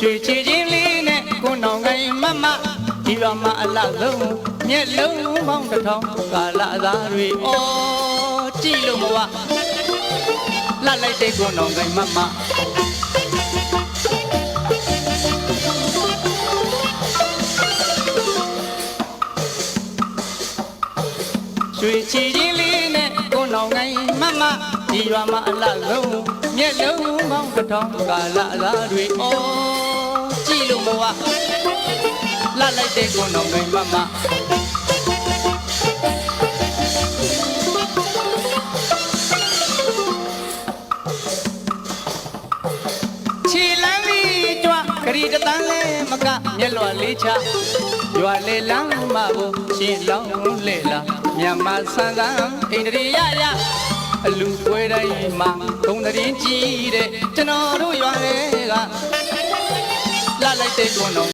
ရွှေချီချင်းလေးနဲ့ကိုနောင်ကိုင်းမမဒီရွာမှာအလှဆုံးမျက်လုံးပေါင်းတစ်ထောင်ကာလသားတွေအော်ကြည့်လို့မဝလှလိုက်တဲ့ကိုနောင်ကိုင်းမမရွှေချီချင်းလေးနဲ့ကိုနောင်ငိုင်းမမဒီရွာမှာအလှလုံးမျက်လုံးပေါင်းတစ်ထောင်ကာလသားတွေအော်ကြည့် လို့မဝလှလိုက်တဲ့ကိုနောင်ငိုင်းမမခြေလမ်းလေးကြွခရီးတန်းလဲမကမျက်လွှာလေးချရွာလေလမ်းမဖို့ရှင်းလောင်းလေလာမြန်မာဆန်ကန်းအိန္ဒြေယယအလူပွဲတိုင်းမှာဂုံတရင်ကြီးတဲ့ကျွန်တော်တို့ရွာတွေကလှလိုက် တဲ့ကွန်တော်